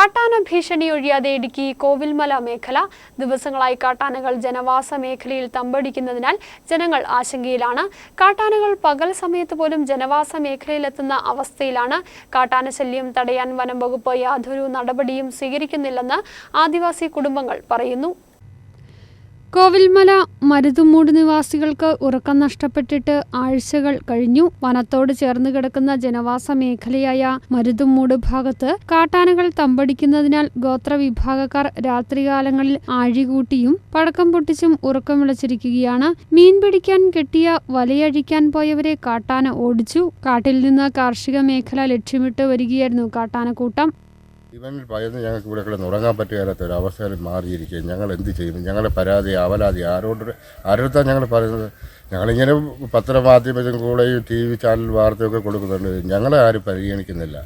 കാട്ടാന ഭീഷണി ഒഴിയാതെ ഇടുക്കി കോവിൽമല മേഖല. ദിവസങ്ങളായി കാട്ടാനകൾ ജനവാസ മേഖലയിൽ തമ്പടിക്കുന്നതിനാൽ ജനങ്ങൾ ആശങ്കയിലാണ്. കാട്ടാനകൾ പകൽ സമയത്ത് പോലും ജനവാസ മേഖലയിലെത്തുന്ന അവസ്ഥയിലാണ്. കാട്ടാനശല്യം തടയാൻ വനം വകുപ്പ് യാതൊരു നടപടിയും സ്വീകരിക്കുന്നില്ലെന്ന് ആദിവാസി കുടുംബങ്ങൾ പറയുന്നു. കോവിൽമല മരുതുമൂട് നിവാസികൾക്ക് ഉറക്കം നഷ്ടപ്പെട്ടിട്ട് ആഴ്ചകൾ കഴിഞ്ഞു. വനത്തോട് ചേർന്ന് കിടക്കുന്ന ജനവാസ മേഖലയായ മരുതുമൂട് ഭാഗത്ത് കാട്ടാനകൾ തമ്പടിക്കുന്നതിനാൽ ഗോത്രവിഭാഗക്കാർ രാത്രികാലങ്ങളിൽ ആഴികൂട്ടിയും പടക്കം പൊട്ടിച്ചും ഉറക്കം വിളച്ചിരിക്കുകയാണ്. മീൻ പിടിക്കാൻ കെട്ടിയ വലയഴിക്കാൻ പോയവരെ കാട്ടാന ഓടിച്ചു. കാട്ടിൽ നിന്ന് കാർഷിക മേഖല ലക്ഷ്യമിട്ട് വരികയായിരുന്നു കാട്ടാനക്കൂട്ടം. ഇവനിൽ ഭയന്ന് ഞങ്ങൾക്ക് ഇവിടെ കിടന്ന് ഉറങ്ങാൻ പറ്റുകയില്ലാത്ത ഒരു അവസ്ഥയിൽ മാറിയിരിക്കുകയും ഞങ്ങൾ എന്ത് ചെയ്യും ഞങ്ങളുടെ പരാതി അവലാതി ആരോട് ആരോടുത്താണ് ഞങ്ങൾ പറയുന്നത്? ഞങ്ങളിങ്ങനെ പത്രമാധ്യമത്തിലും കൂടെയും ടി വി ചാനൽ വാർത്തയൊക്കെ കൊടുക്കുന്നുണ്ട്. ഞങ്ങളെ ആരും പരിഗണിക്കുന്നില്ല.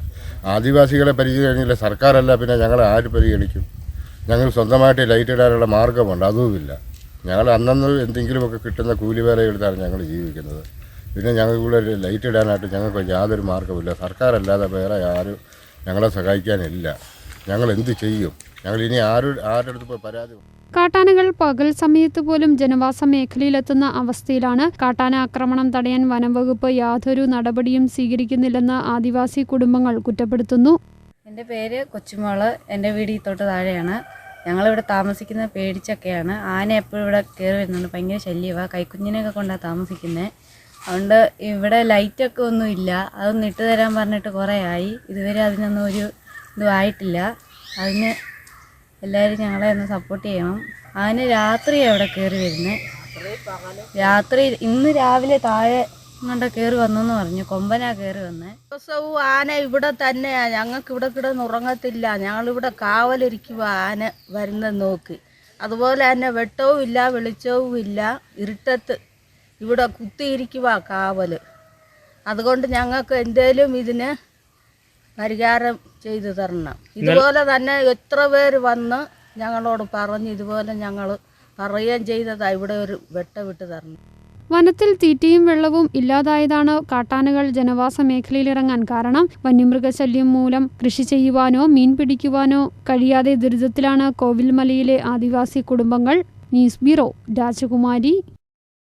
ആദിവാസികളെ പരിഗണിക്കുന്നില്ല. സർക്കാരല്ല പിന്നെ ഞങ്ങളെ ആര് പരിഗണിക്കും? ഞങ്ങൾ സ്വന്തമായിട്ട് ലൈറ്റ് ഇടാനുള്ള മാർഗമുണ്ട് അതുമില്ല. ഞങ്ങൾ അന്നന്ന് എന്തെങ്കിലുമൊക്കെ കിട്ടുന്ന കൂലിവേല എടുത്താണ് ഞങ്ങൾ ജീവിക്കുന്നത്. പിന്നെ ഞങ്ങൾക്കിവിടെ ലൈറ്റ് ഇടാനായിട്ട് ഞങ്ങൾക്ക് യാതൊരു മാർഗമില്ല സർക്കാരല്ലാതെ വേറെ ആരും ഞങ്ങളെ സഹായിക്കാനില്ല. ഞങ്ങൾ എന്ത് ചെയ്യും? ഞങ്ങൾ ഇനി ആരും ആരുടെ അടുത്ത് പോയി പരാതി കാട്ടാനകൾ പകൽ സമയത്ത് പോലും ജനവാസ മേഖലയിലെത്തുന്ന അവസ്ഥയിലാണ് കാട്ടാന ആക്രമണം തടയാൻ വനംവകുപ്പ് യാതൊരു നടപടിയും സ്വീകരിക്കുന്നില്ലെന്ന് ആദിവാസി കുടുംബങ്ങൾ കുറ്റപ്പെടുത്തുന്നു. എന്റെ പേര് കൊച്ചുമോൾ. എന്റെ വീട് ഈ തൊട്ട് താഴെയാണ്. ഞങ്ങളിവിടെ താമസിക്കുന്നത് പേടിച്ചൊക്കെയാണ്. ആന എപ്പോഴും ഇവിടെ കയറി വരുന്നുണ്ട്. ഭയങ്കര ശല്യമാണ് കൈക്കുഞ്ഞിനെയൊക്കെ കൊണ്ടാണ് താമസിക്കുന്നത് അതുകൊണ്ട് ഇവിടെ ലൈറ്റൊക്കെ ഒന്നും ഇല്ല. അതൊന്ന് ഇട്ട് തരാൻ പറഞ്ഞിട്ട് കുറേ ആയി. ഇതുവരെ അതിനൊന്നും ഒരു ഇതും ആയിട്ടില്ല. അതിന് എല്ലാവരും ഞങ്ങളെ ഒന്ന് സപ്പോർട്ട് ചെയ്യണം. അതിന് രാത്രി അവിടെ കയറി വരുന്നത് രാത്രി ഇന്ന് രാവിലെ താഴെ ഇങ്ങോട്ട് കയറി വന്നെന്ന് പറഞ്ഞു. കൊമ്പനാ കയറി വന്നേ. ദിവസവും ആന ഇവിടെ തന്നെയാ. ഞങ്ങൾക്ക് ഇവിടെ കിടന്ന് ഉറങ്ങത്തില്ല. ഞങ്ങളിവിടെ കാവലിരിക്കുക ആന വരുന്നത് നോക്കി. അതുപോലെ തന്നെ വെട്ടവും ഇല്ല വെളിച്ചവും ഇല്ല ഇരുട്ടത്ത് ഇവിടെ കുത്തിയിരിക്കുക കാവൽ അതുകൊണ്ട് ഞങ്ങൾക്ക് എന്തേലും ഇതിന് പരിഹാരം ചെയ്തു തരണം. ഇതുപോലെ തന്നെ എത്ര പേര് വന്ന് ഞങ്ങളോട് പറഞ്ഞ് ഇതുപോലെ ഞങ്ങൾ പറയുകയും ചെയ്തതാ ഇവിടെ ഒരു വെട്ട വിട്ട് തരണം. വനത്തിൽ തീറ്റയും വെള്ളവും ഇല്ലാതായതാണ് കാട്ടാനകൾ ജനവാസ മേഖലയിലിറങ്ങാൻ കാരണം. വന്യമൃഗശല്യം മൂലം കൃഷി ചെയ്യുവാനോ മീൻ പിടിക്കുവാനോ കഴിയാതെ ദുരിതത്തിലാണ് കോവിൽമലയിലെ ആദിവാസി കുടുംബങ്ങൾ. ന്യൂസ് ബ്യൂറോ രാജകുമാരി.